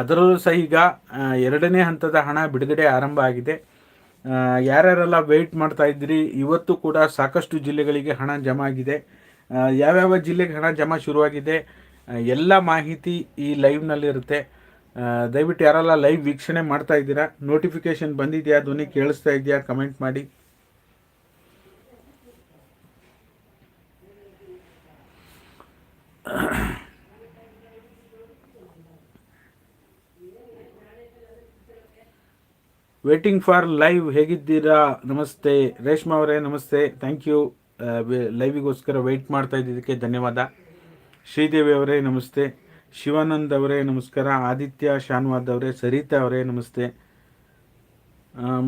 ಅದರಲ್ಲೂ ಸಹ ಈಗ ಎರಡನೇ ಹಂತದ ಹಣ ಬಿಡುಗಡೆ ಆರಂಭ ಆಗಿದೆ. ಯಾರ್ಯಾರೆಲ್ಲ ವೆಯ್ಟ್ ಮಾಡ್ತಾ ಇದ್ದೀರಿ ಇವತ್ತು ಕೂಡ ಸಾಕಷ್ಟು ಜಿಲ್ಲೆಗಳಿಗೆ ಹಣ ಜಮಾ ಆಗಿದೆ. ಯಾವ್ಯಾವ ಜಿಲ್ಲೆಗೆ ಹಣ ಜಮಾ ಶುರುವಾಗಿದೆ ಎಲ್ಲ ಮಾಹಿತಿ ಈ ಲೈವ್ನಲ್ಲಿರುತ್ತೆ ದಯವಿಟ್ಟು ಯಾರೆಲ್ಲ ಲೈವ್ ವೀಕ್ಷಣೆ ಮಾಡ್ತಾ ಇದ್ದೀರಾ ನೋಟಿಫಿಕೇಶನ್ ಬಂದಿದೆಯಾ, ಧ್ವನಿ ಕೇಳಿಸ್ತಾ ಇದೆಯಾ ಕಮೆಂಟ್ ಮಾಡಿ. ವೇಟಿಂಗ್ ಫಾರ್ ಲೈವ್ ಹೇಗಿದ್ದೀರಾ? ನಮಸ್ತೆ. ರೇಷ್ಮಾ ಅವರೇ, ನಮಸ್ತೆ. ಥ್ಯಾಂಕ್ ಯು ಲೈವಿಗೋಸ್ಕರ ವೆಯ್ಟ್ ಮಾಡ್ತಾ ಇದ್ದಿದ್ದಕ್ಕೆ ಧನ್ಯವಾದ. ಶ್ರೀದೇವಿ ಅವರೇ, ನಮಸ್ತೆ. ಶಿವಾನಂದ್ ಅವರೇ, ನಮಸ್ಕಾರ. ಆದಿತ್ಯ ಶಾನ್ವಾದ್ ಅವರೇ, ಸರಿತಾ ಅವರೇ, ನಮಸ್ತೆ.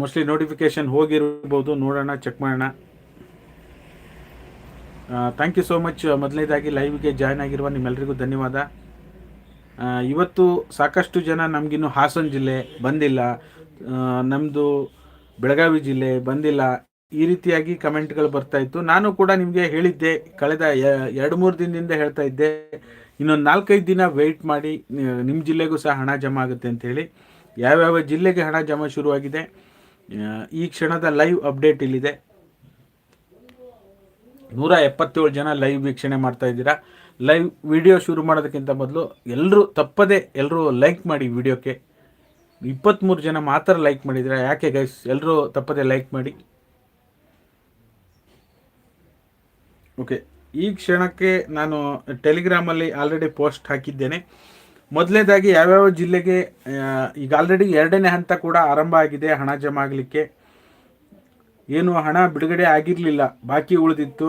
ಮೋಸ್ಟ್ಲಿ ನೋಟಿಫಿಕೇಶನ್ ಹೋಗಿರ್ಬೋದು. ನೋಡೋಣ ಚೆಕ್ ಮಾಡೋಣ. ಥ್ಯಾಂಕ್ ಯು ಸೋ ಮಚ್ ಮೊದಲನೇದಾಗಿ ಲೈವ್ಗೆ ಜಾಯ್ನ್ ಆಗಿರುವ ನಿಮ್ಮೆಲ್ಲರಿಗೂ ಧನ್ಯವಾದ. ಇವತ್ತು ಸಾಕಷ್ಟು ಜನ ನಮಗಿನ್ನು ಹಾಸನ ಜಿಲ್ಲೆ ಬಂದಿಲ್ಲ. ನಮ್ಮದು ಬೆಳಗಾವಿ ಜಿಲ್ಲೆ ಬಂದಿಲ್ಲ. ಈ ರೀತಿಯಾಗಿ ಕಮೆಂಟ್ಗಳು ಬರ್ತಾ ಇತ್ತು. ನಾನು ಕೂಡ ನಿಮಗೆ ಹೇಳಿದ್ದೆ, ಕಳೆದ ಎರಡು ಮೂರು ದಿನದಿಂದ ಹೇಳ್ತಾ ಇದ್ದೆ, ಇನ್ನೊಂದು ನಾಲ್ಕೈದು ದಿನ ವೆಯ್ಟ್ ಮಾಡಿ ನಿಮ್ಮ ಜಿಲ್ಲೆಗೂ ಸಹ ಹಣ ಜಮಾ ಆಗುತ್ತೆ ಅಂತೇಳಿ ಯಾವ್ಯಾವ ಜಿಲ್ಲೆಗೆ ಹಣ ಜಮಾ ಶುರುವಾಗಿದೆ ಈ ಕ್ಷಣದ ಲೈವ್ ಅಪ್ಡೇಟ್ ಇಲ್ಲಿದೆ. ನೂರ ಎಪ್ಪತ್ತೇಳು ಜನ ಲೈವ್ ವೀಕ್ಷಣೆ ಮಾಡ್ತಾ ಇದ್ದೀರಾ. ಲೈವ್ ವಿಡಿಯೋ ಶುರು ಮಾಡೋದಕ್ಕಿಂತ ಮೊದಲು ಎಲ್ಲರೂ ತಪ್ಪದೆ ಎಲ್ಲರೂ ಲೈಕ್ ಮಾಡಿ ವಿಡಿಯೋಕ್ಕೆ ಇಪ್ಪತ್ತ್ಮೂರು ಜನ ಮಾತ್ರ ಲೈಕ್ ಮಾಡಿದ್ದೀರಾ ಯಾಕೆ ಗೈಸ್ ಎಲ್ಲರೂ ತಪ್ಪದೆ ಲೈಕ್ ಮಾಡಿ. ಓಕೆ ಈ ಕ್ಷಣಕ್ಕೆ ನಾನು ಟೆಲಿಗ್ರಾಮಲ್ಲಿ ಆಲ್ರೆಡಿ ಪೋಸ್ಟ್ ಹಾಕಿದ್ದೇನೆ. ಮೊದಲನೇದಾಗಿ ಯಾವ್ಯಾವ ಜಿಲ್ಲೆಗೆ ಈಗ ಆಲ್ರೆಡಿ ಎರಡನೇ ಹಂತ ಕೂಡ ಆರಂಭ ಆಗಿದೆ ಹಣ ಜಮಾ ಆಗಲಿಕ್ಕೆ. ಏನು ಹಣ ಬಿಡುಗಡೆ ಆಗಿರಲಿಲ್ಲ, ಬಾಕಿ ಉಳಿದಿತ್ತು.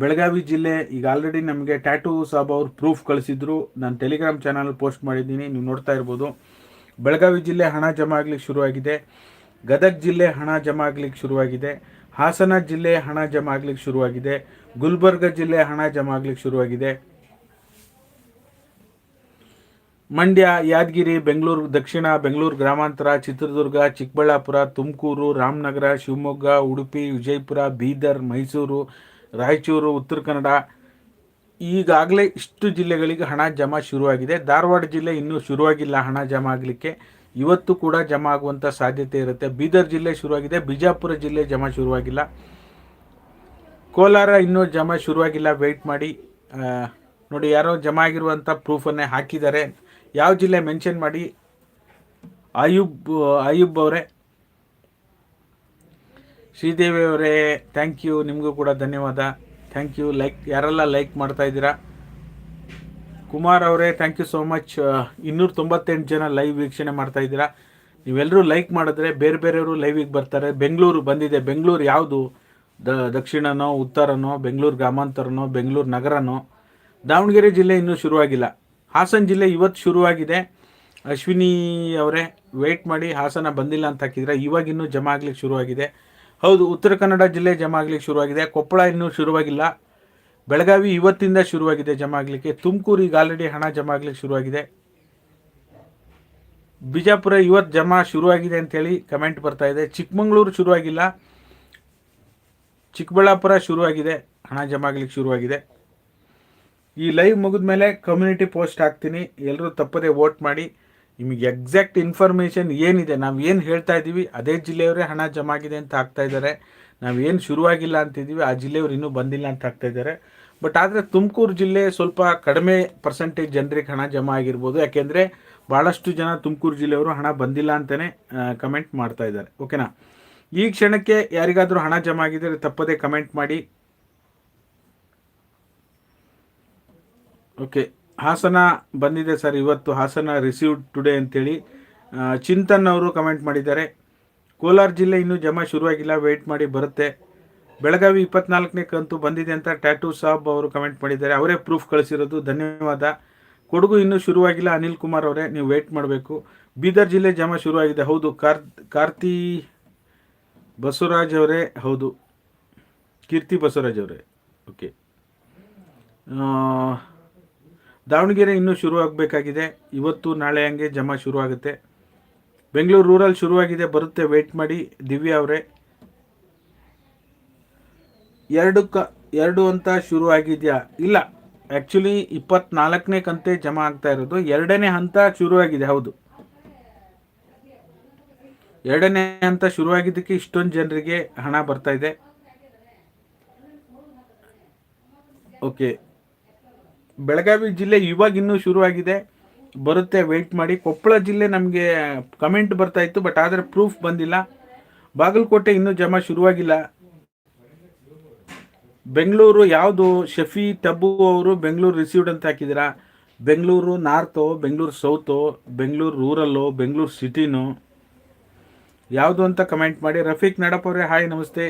ಬೆಳಗಾವಿ ಜಿಲ್ಲೆ ಈಗ ಆಲ್ರೆಡಿ ನಮಗೆ ಟ್ಯಾಟೂ ಸಾಬ್ ಅವರು ಪ್ರೂಫ್ ಕಳಿಸಿದ್ರು. ನಾನು ಟೆಲಿಗ್ರಾಮ್ ಚಾನಲ್ ಪೋಸ್ಟ್ ಮಾಡಿದ್ದೀನಿ, ನೀವು ನೋಡ್ತಾ ಇರ್ಬೋದು. ಬೆಳಗಾವಿ ಜಿಲ್ಲೆ ಹಣ ಜಮಾ ಆಗ್ಲಿಕ್ಕೆ ಶುರುವಾಗಿದೆ. ಗದಗ ಜಿಲ್ಲೆ ಹಣ ಜಮಾ ಆಗ್ಲಿಕ್ಕೆ ಶುರುವಾಗಿದೆ. ಹಾಸನ ಜಿಲ್ಲೆ ಹಣ ಜಮಾ ಆಗ್ಲಿಕ್ಕೆ ಶುರುವಾಗಿದೆ. ಗುಲ್ಬರ್ಗ ಜಿಲ್ಲೆ ಹಣ ಜಮಾ ಆಗ್ಲಿಕ್ಕೆ ಶುರುವಾಗಿದೆ. ಮಂಡ್ಯ, ಯಾದಗಿರಿ, ಬೆಂಗಳೂರು, ದಕ್ಷಿಣ, ಬೆಂಗಳೂರು ಗ್ರಾಮಾಂತರ, ಚಿತ್ರದುರ್ಗ, ಚಿಕ್ಕಬಳ್ಳಾಪುರ, ತುಮಕೂರು, ರಾಮನಗರ, ಶಿವಮೊಗ್ಗ, ಉಡುಪಿ, ವಿಜಯಪುರ, ಬೀದರ್, ಮೈಸೂರು, ರಾಯಚೂರು, ಉತ್ತರ ಕನ್ನಡ ಈಗಾಗಲೇ ಇಷ್ಟು ಜಿಲ್ಲೆಗಳಿಗೆ ಹಣ ಜಮಾ ಶುರುವಾಗಿದೆ. ಧಾರವಾಡ ಜಿಲ್ಲೆ ಇನ್ನೂ ಶುರುವಾಗಿಲ್ಲ ಹಣ ಜಮಾ ಆಗಲಿಕ್ಕೆ. ಇವತ್ತು ಕೂಡ ಜಮಾ ಆಗುವಂಥ ಸಾಧ್ಯತೆ ಇರುತ್ತೆ. ಬೀದರ್ ಜಿಲ್ಲೆ ಶುರುವಾಗಿದೆ, ಬಿಜಾಪುರ ಜಿಲ್ಲೆ ಜಮಾ ಶುರುವಾಗಿಲ್ಲ. ಕೋಲಾರ ಇನ್ನೂ ಜಮಾ ಶುರುವಾಗಿಲ್ಲ. ವೆಯ್ಟ್ ಮಾಡಿ. ನೋಡಿ ಯಾರೋ ಜಮಾ ಆಗಿರುವಂಥ ಪ್ರೂಫನ್ನೇ ಹಾಕಿದ್ದಾರೆ. ಯಾವ ಜಿಲ್ಲೆ ಮೆನ್ಷನ್ ಮಾಡಿ? ಅಯೂಬ್ ಆಯುಬ್ ಅವರೇ. ಶ್ರೀದೇವಿ ಅವರೇ ಥ್ಯಾಂಕ್ ಯು ನಿಮಗೂ ಕೂಡ ಧನ್ಯವಾದ. ಥ್ಯಾಂಕ್ ಯು ಲೈಕ್ ಯಾರೆಲ್ಲ ಲೈಕ್ ಮಾಡ್ತಾ ಇದ್ದೀರಾ? ಕುಮಾರ್ ಅವರೇ ಥ್ಯಾಂಕ್ ಯು ಸೋ ಮಚ್ ಇನ್ನೂರ ತೊಂಬತ್ತೆಂಟು ಜನ ಲೈವ್ ವೀಕ್ಷಣೆ ಮಾಡ್ತಾ ಇದ್ದೀರಾ. ನೀವೆಲ್ಲರೂ ಲೈಕ್ ಮಾಡಿದ್ರೆ ಬೇರೆ ಬೇರೆಯವರು ಲೈವಿಗೆ ಬರ್ತಾರೆ. ಬೆಂಗಳೂರು ಬಂದಿದೆ. ಬೆಂಗಳೂರು ಯಾವುದು? ದ, ದಕ್ಷಿಣನೋ, ಉತ್ತರನೋ, ಬೆಂಗಳೂರು ಗ್ರಾಮಾಂತರನೋ, ಬೆಂಗಳೂರು ನಗರನೋ? ದಾವಣಗೆರೆ ಜಿಲ್ಲೆ ಇನ್ನೂ ಶುರುವಾಗಿಲ್ಲ. ಹಾಸನ ಜಿಲ್ಲೆ ಇವತ್ತು ಶುರುವಾಗಿದೆ. ಅಶ್ವಿನಿ ಅವರೇ ವೆಯ್ಟ್ ಮಾಡಿ ಹಾಸನ ಬಂದಿಲ್ಲ ಅಂತ ಹಾಕಿದ್ರೆ ಇವಾಗಿನ್ನೂ ಜಮಾ ಆಗ್ಲಿಕ್ಕೆ ಶುರುವಾಗಿದೆ. ಹೌದು, ಉತ್ತರ ಕನ್ನಡ ಜಿಲ್ಲೆ ಜಮಾ ಆಗ್ಲಿಕ್ಕೆ ಶುರುವಾಗಿದೆ. ಕೊಪ್ಪಳ ಇನ್ನೂ ಶುರುವಾಗಿಲ್ಲ. ಬೆಳಗಾವಿ ಇವತ್ತಿಂದ ಶುರುವಾಗಿದೆ ಜಮಾ ಆಗಲಿಕ್ಕೆ. ತುಮಕೂರು ಈಗ ಆಲ್ರೆಡಿ ಹಣ ಜಮಾ ಆಗ್ಲಿಕ್ಕೆ ಶುರುವಾಗಿದೆ. ಬಿಜಾಪುರ ಇವತ್ತು ಜಮಾ ಶುರುವಾಗಿದೆ ಅಂತೇಳಿ ಕಮೆಂಟ್ ಬರ್ತಾ ಇದೆ. ಚಿಕ್ಕಮಗಳೂರು ಶುರುವಾಗಿಲ್ಲ. ಚಿಕ್ಕಬಳ್ಳಾಪುರ ಶುರುವಾಗಿದೆ. ಹಣ ಜಮಾ ಆಗ್ಲಿಕ್ಕೆ ಶುರುವಾಗಿದೆ. ಈ ಲೈವ್ ಮುಗಿದ ಮೇಲೆ ಕಮ್ಯುನಿಟಿ ಪೋಸ್ಟ್ ಹಾಕ್ತೀನಿ. ಎಲ್ಲರೂ ತಪ್ಪದೆ ವೋಟ್ ಮಾಡಿ. ನಿಮಗೆ ಎಕ್ಸಾಕ್ಟ್ ಇನ್ಫಾರ್ಮೇಷನ್ ಏನಿದೆ, ನಾವು ಏನು ಹೇಳ್ತಾ ಇದ್ದೀವಿ ಅದೇ ಜಿಲ್ಲೆಯವರೇ ಹಣ ಜಮಾಗಿದೆ ಅಂತ ಹಾಕ್ತಾ ಇದ್ದಾರೆ. ನಾವು ಏನು ಶುರುವಾಗಿಲ್ಲ ಅಂತಿದ್ದೀವಿ ಆ ಜಿಲ್ಲೆಯವರು ಇನ್ನೂ ಬಂದಿಲ್ಲ ಅಂತ ಹಾಕ್ತಾ ಇದ್ದಾರೆ. ಬಟ್ ಆದರೆ ತುಮಕೂರು ಜಿಲ್ಲೆ ಸ್ವಲ್ಪ ಕಡಿಮೆ ಪರ್ಸೆಂಟೇಜ್ ಜನರಿಗೆ ಹಣ ಜಮಾ ಆಗಿರ್ಬೋದು. ಯಾಕೆಂದರೆ ಭಾಳಷ್ಟು ಜನ ತುಮಕೂರು ಜಿಲ್ಲೆಯವರು ಹಣ ಬಂದಿಲ್ಲ ಅಂತಲೇ ಕಮೆಂಟ್ ಮಾಡ್ತಾ ಇದ್ದಾರೆ. ಓಕೆನಾ ಈ ಕ್ಷಣಕ್ಕೆ ಯಾರಿಗಾದರೂ ಹಣ ಜಮಾ ಆಗಿದ್ದರೆ ತಪ್ಪದೇ ಕಮೆಂಟ್ ಮಾಡಿ. ಓಕೆ ಹಾಸನ ಬಂದಿದೆ ಸರ್, ಇವತ್ತು ಹಾಸನ ರಿಸೀವ್ಡ್ ಟುಡೇ ಅಂತೇಳಿ. ಚಿಂತನ್ ಅವರು ಕಮೆಂಟ್ ಮಾಡಿದ್ದಾರೆ. ಕೋಲಾರ ಜಿಲ್ಲೆ ಇನ್ನೂ ಜಮಾ ಶುರುವಾಗಿಲ್ಲ ವೆಯ್ಟ್ ಮಾಡಿ ಬರುತ್ತೆ. ಬೆಳಗಾವಿ ಇಪ್ಪತ್ನಾಲ್ಕನೇ ಕಂತು ಬಂದಿದೆ ಅಂತ ಟ್ಯಾಟೂ ಸಾಬ್ ಅವರು ಕಮೆಂಟ್ ಮಾಡಿದ್ದಾರೆ. ಅವರೇ ಪ್ರೂಫ್ ಕಳಿಸಿರೋದು, ಧನ್ಯವಾದ. ಕೊಡಗು ಇನ್ನೂ ಶುರುವಾಗಿಲ್ಲ, ಅನಿಲ್ ಕುಮಾರ್ ಅವರೇ, ನೀವು ವೆಯ್ಟ್ ಮಾಡಬೇಕು. ಬೀದರ್ ಜಿಲ್ಲೆ ಜಮಾ ಶುರುವಾಗಿದೆ, ಹೌದು. ಕಾರ್, ಕಾರ್ತಿ ಬಸವರಾಜ್ ಅವರೇ, ಹೌದು. ಕೀರ್ತಿ ಬಸವರಾಜ್ ಅವರೇ ಓಕೆ ದಾವಣಗೆರೆ ಇನ್ನೂ ಶುರುವಾಗಬೇಕಾಗಿದೆ. ಇವತ್ತು ನಾಳೆ ಹಂಗೆ ಜಮಾ ಶುರುವಾಗುತ್ತೆ. ಬೆಂಗಳೂರು ರೂರಲ್ ಶುರುವಾಗಿದೆ. ಬರುತ್ತೆ. ವೆಯ್ಟ್ ಮಾಡಿ. ದಿವ್ಯಾ ಅವರೇ. ಎರಡು ಕ, ಎರಡು ಅಂತ ಶುರು ಆಗಿದೆಯಾ ಇಲ್ಲ. ಆ್ಯಕ್ಚುಲಿ ಇಪ್ಪತ್ನಾಲ್ಕನೇ ಕಂತೆ ಜಮಾ ಆಗ್ತಾ ಇರೋದು. ಎರಡನೇ ಹಂತ ಶುರುವಾಗಿದೆ. ಹೌದು. ಎರಡನೇ ಹಂತ ಶುರುವಾಗಿದ್ದಕ್ಕೆ ಇಷ್ಟೊಂದು ಜನರಿಗೆ ಹಣ ಬರ್ತಾ ಇದೆ. ಓಕೆ. ಬೆಳಗಾವಿ ಜಿಲ್ಲೆ ಇವಾಗ ಇನ್ನೂ ಶುರುವಾಗಿದೆ. ಬರುತ್ತೆ ವೆಯ್ಟ್ ಮಾಡಿ. ಕೊಪ್ಪಳ ಜಿಲ್ಲೆ ನಮಗೆ ಕಮೆಂಟ್ ಬರ್ತಾ ಇತ್ತು ಬಟ್ ಆದರೆ ಪ್ರೂಫ್ ಬಂದಿಲ್ಲ. ಬಾಗಲಕೋಟೆ ಇನ್ನೂ ಜಮಾ ಶುರುವಾಗಿಲ್ಲ. ಬೆಂಗಳೂರು ಯಾವುದು? ಶಫಿ ತಬ್ಬು ಅವರು ಬೆಂಗಳೂರು ರಿಸೀವ್ಡ್ ಅಂತ ಹಾಕಿದ್ದೀರಾ? ಬೆಂಗಳೂರು ನಾರ್ತೋ ಬೆಂಗಳೂರು ಸೌತೋ ಬೆಂಗಳೂರು ರೂರಲ್ಲೋ ಬೆಂಗಳೂರು ಸಿಟಿನೋ ಯಾವುದು ಅಂತ ಕಮೆಂಟ್ ಮಾಡಿ. ರಫೀಕ್ ನಡಪ್ ಹಾಯ್ ನಮಸ್ತೆ.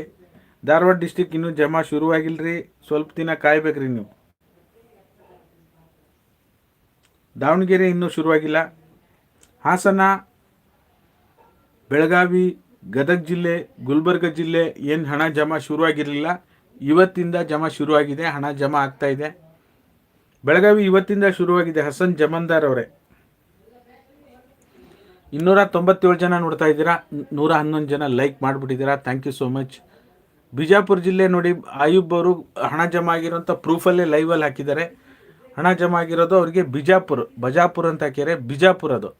ಧಾರವಾಡ ಡಿಸ್ಟಿಕ್ ಇನ್ನೂ ಜಮಾ ಶುರುವಾಗಿಲ್ರಿ. ಸ್ವಲ್ಪ ದಿನ ಕಾಯ್ಬೇಕ್ರಿ ನೀವು. ದಾವಣಗೆರೆ ಇನ್ನೂ ಶುರುವಾಗಿಲ್ಲ. ಹಾಸನ, ಬೆಳಗಾವಿ, ಗದಗ ಜಿಲ್ಲೆ, ಗುಲ್ಬರ್ಗ ಜಿಲ್ಲೆ ಏನು ಹಣ ಜಮಾ ಶುರುವಾಗಿರಲಿಲ್ಲ. ಇವತ್ತಿಂದ ಜಮಾ ಶುರುವಾಗಿದೆ, ಹಣ ಜಮಾ ಆಗ್ತಾ ಇದೆ. ಬೆಳಗಾವಿ ಇವತ್ತಿಂದ ಶುರುವಾಗಿದೆ ಹಸನ್ ಜಮಂದಾರ್ ಅವರೇ. ಇನ್ನೂರ ತೊಂಬತ್ತೇಳು ಜನ ನೋಡ್ತಾ ಇದ್ದೀರಾ, ನೂರ ಹನ್ನೊಂದು ಜನ like ಮಾಡಿಬಿಟ್ಟಿದ್ದೀರಾ thank you so much Bijapur ಜಿಲ್ಲೆ ನೋಡಿ, ಆಯುಬ್ ಅವರು ಹಣ ಜಮಾ ಆಗಿರೋಂಥ ಪ್ರೂಫಲ್ಲೇ ಲೈವಲ್ಲಿ ಹಾಕಿದ್ದಾರೆ. ಹಣ ಜಮಾ ಆಗಿರೋದು ಅವರಿಗೆ ಬಿಜಾಪುರ, ಬಜಾಪುರ ಅಂತ ಹಾಕಿದರೆ ಬಿಜಾಪುರ ಅದು.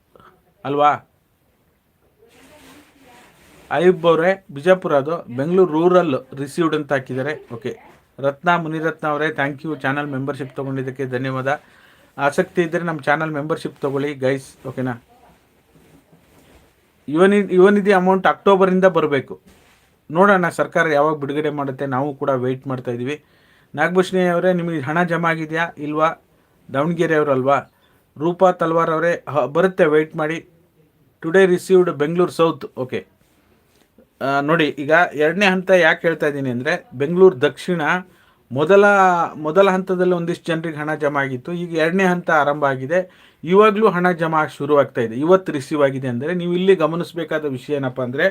ಅಲ್ವಾ? ಅಯ್ಯಬ್ ಅವರೇ, ಬಿಜಾಪುರ ಅದು. ಬೆಂಗಳೂರು ರೂರಲ್ ರಿಸೀವ್ಡ್ ಅಂತ ಹಾಕಿದ್ದಾರೆ. ಓಕೆ ರತ್ನ, ಮುನಿರತ್ನ ಅವರೇ ಥ್ಯಾಂಕ್ ಯು ಚಾನಲ್ ಮೆಂಬರ್ಶಿಪ್ ತೊಗೊಂಡಿದ್ದಕ್ಕೆ ಧನ್ಯವಾದ. ಆಸಕ್ತಿ ಇದ್ದರೆ ನಮ್ಮ ಚಾನಲ್ ಮೆಂಬರ್ಶಿಪ್ ತೊಗೊಳ್ಳಿ ಗೈಸ್ ಓಕೆನಾ ಯುವನಿ, ಯುವನಿಧಿ ಅಮೌಂಟ್ ಅಕ್ಟೋಬರಿಂದ ಬರಬೇಕು. ನೋಡೋಣ ಸರ್ಕಾರ ಯಾವಾಗ ಬಿಡುಗಡೆ ಮಾಡುತ್ತೆ. ನಾವು ಕೂಡ ವೆಯ್ಟ್ ಮಾಡ್ತಾ ಇದ್ದೀವಿ ನಾಗಭೂಷಣಿ ಅವರೇ, ನಿಮಗೆ ಹಣ ಜಮಾ ಆಗಿದೆಯಾ? ಇಲ್ವಾ? ದಾವಣಗೆರೆ ಅವರಲ್ವಾ ರೂಪಾ ತಲ್ವಾರ್ ಅವರೇ ಬರುತ್ತೆ ವೆಯ್ಟ್ ಮಾಡಿ. Today received Bengaluru south okay ನೋಡಿ, ಈಗ ಎರಡನೇ ಹಂತ ಯಾಕೆ ಹೇಳ್ತಾ ಇದ್ದೀನಿ ಅಂದರೆ ಬೆಂಗಳೂರು ದಕ್ಷಿಣ ಮೊದಲ ಮೊದಲ ಹಂತದಲ್ಲಿ ಒಂದಿಷ್ಟು ಜನರಿಗೆ ಹಣ ಜಮಾ ಆಗಿತ್ತು. ಈಗ ಎರಡನೇ ಹಂತ ಆರಂಭ ಆಗಿದೆ. ಇವಾಗಲೂ ಹಣ ಜಮಾ ಶುರು ಶುರುವಾಗ್ತಾ ಇದೆ. ಇವತ್ತು ರಿಸೀವ್ ಆಗಿದೆ ಅಂದರೆ, ನೀವು ಇಲ್ಲಿ ಗಮನಿಸಬೇಕಾದ ವಿಷಯ ಏನಪ್ಪ ಅಂದರೆ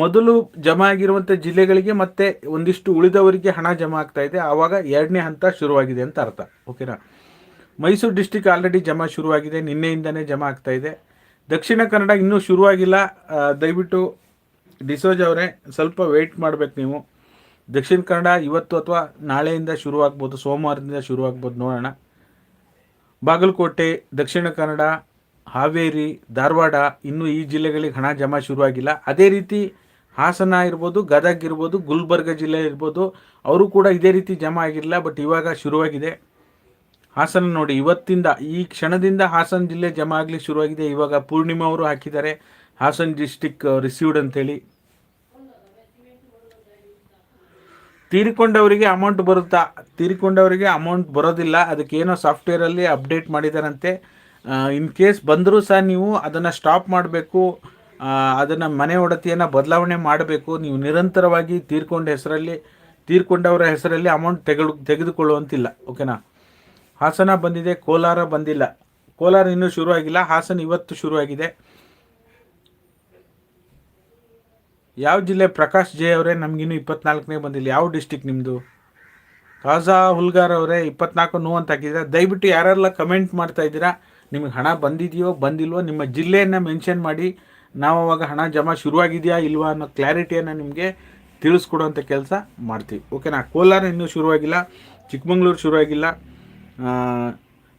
ಮೊದಲು ಜಮಾ ಆಗಿರುವಂಥ ಜಿಲ್ಲೆಗಳಿಗೆ ಮತ್ತೆ ಒಂದಿಷ್ಟು ಉಳಿದವರಿಗೆ ಹಣ ಜಮಾ ಆಗ್ತಾ ಇದೆ. ಆವಾಗ ಎರಡನೇ ಹಂತ ಶುರುವಾಗಿದೆ ಅಂತ ಅರ್ಥ. ಓಕೆನಾ? ಮೈಸೂರು ಡಿಸ್ಟಿಕ್ ಆಲ್ರೆಡಿ ಜಮಾ ಶುರುವಾಗಿದೆ. ನಿನ್ನೆಯಿಂದನೇ ಜಮಾ ಆಗ್ತಾ ಇದೆ. ದಕ್ಷಿಣ ಕನ್ನಡ ಇನ್ನೂ ಶುರುವಾಗಿಲ್ಲ. ದಯವಿಟ್ಟು ಡಿಸೋಜ್ ಅವರೇ, ಸ್ವಲ್ಪ ವೆಯ್ಟ್ ಮಾಡಬೇಕು ನೀವು. ದಕ್ಷಿಣ ಕನ್ನಡ ಇವತ್ತು ಅಥವಾ ನಾಳೆಯಿಂದ ಶುರುವಾಗ್ಬೋದು, ಸೋಮವಾರದಿಂದ ಶುರುವಾಗ್ಬೋದು ನೋಡೋಣ. ಬಾಗಲಕೋಟೆ, ದಕ್ಷಿಣ ಕನ್ನಡ ಹಾವೇರಿ, ಧಾರವಾಡ ಇನ್ನೂ ಈ ಜಿಲ್ಲೆಗಳಿಗೆ ಹಣ ಜಮಾ ಶುರುವಾಗಿಲ್ಲ. ಅದೇ ರೀತಿ ಹಾಸನ ಇರ್ಬೋದು, ಗದಗ ಇರ್ಬೋದು, ಗುಲ್ಬರ್ಗ ಜಿಲ್ಲೆ ಇರ್ಬೋದು, ಅವರು ಕೂಡ ಇದೇ ರೀತಿ ಜಮಾ ಆಗಿರಲಿಲ್ಲ, ಬಟ್ ಇವಾಗ ಶುರುವಾಗಿದೆ. ಹಾಸನ ನೋಡಿ, ಇವತ್ತಿಂದ, ಈ ಕ್ಷಣದಿಂದ ಹಾಸನ ಜಿಲ್ಲೆ ಜಮಾ ಆಗಲಿ ಶುರುವಾಗಿದೆ. ಇವಾಗ ಪೂರ್ಣಿಮಾ ಅವರು ಹಾಕಿದ್ದಾರೆ, ಹಾಸನ್ ಡಿಸ್ಟಿಕ್ ರಿಸೀವ್ಡ್ ಅಂತೇಳಿ. ತೀರಿಕೊಂಡವರಿಗೆ ಅಮೌಂಟ್ ಬರುತ್ತಾ? ತೀರಿಕೊಂಡವರಿಗೆ ಅಮೌಂಟ್ ಬರೋದಿಲ್ಲ. ಅದಕ್ಕೆ ಏನೋ ಸಾಫ್ಟ್ವೇರಲ್ಲಿ ಅಪ್ಡೇಟ್ ಮಾಡಿದಾರಂತೆ. ಇನ್ ಕೇಸ್ ಬಂದರೂ ಸಹ ನೀವು ಅದನ್ನು ಸ್ಟಾಪ್ ಮಾಡಬೇಕು ಅದನ್ನು ಮನೆ ಒಡತಿಯನ್ನು ಬದಲಾವಣೆ ಮಾಡಬೇಕು, ನೀವು ನಿರಂತರವಾಗಿ ತೀರ್ಕೊಂಡ ಹೆಸರಲ್ಲಿ, ತೀರ್ಕೊಂಡವರ ಹೆಸರಲ್ಲಿ ಅಮೌಂಟ್ ತೆಗೆದು ತೆಗೆದುಕೊಳ್ಳುವಂತಿಲ್ಲ ಓಕೆನಾ ಹಾಸನ ಬಂದಿದೆ, ಕೋಲಾರ ಬಂದಿಲ್ಲ. ಕೋಲಾರ ಇನ್ನೂ ಶುರುವಾಗಿಲ್ಲ, ಹಾಸನ ಇವತ್ತು ಶುರುವಾಗಿದೆ. ಯಾವ ಜಿಲ್ಲೆ? ಪ್ರಕಾಶ್ ಜೆ ಅವರೇ, ನಮಗಿನ್ನೂ ಇಪ್ಪತ್ನಾಲ್ಕನೇ ಬಂದಿಲ್ಲ. ಯಾವ ಡಿಸ್ಟಿಕ್ ನಿಮ್ಮದು ಕಾಜಾ ಹುಲ್ಗಾರ್ ಅವರೇ, ಇಪ್ಪತ್ನಾಲ್ಕು ನೋವು ಅಂತ ಹಾಕಿದ್ದೀರಾ? ದಯವಿಟ್ಟು ಯಾರೆಲ್ಲ ಕಮೆಂಟ್ ಮಾಡ್ತಾ ಇದ್ದೀರಾ? ನಿಮಗೆ ಹಣ ಬಂದಿದೆಯೋ, ಬಂದಿಲ್ವೋ, ನಿಮ್ಮ ಜಿಲ್ಲೆಯನ್ನು ಮೆನ್ಷನ್ ಮಾಡಿ, ನಾವು ಅವಾಗ ಹಣ ಜಮಾ ಶುರುವಾಗಿದೆಯಾ ಇಲ್ವಾ ಅನ್ನೋ ಕ್ಲಾರಿಟಿಯನ್ನು ನಿಮಗೆ ತಿಳಿಸ್ಕೊಡುವಂಥ ಕೆಲಸ ಮಾಡ್ತೀವಿ. ಓಕೆನಾ ಕೋಲಾರ ಇನ್ನೂ ಶುರುವಾಗಿಲ್ಲ, ಚಿಕ್ಕಮಂಗ್ಳೂರು ಶುರುವಾಗಿಲ್ಲ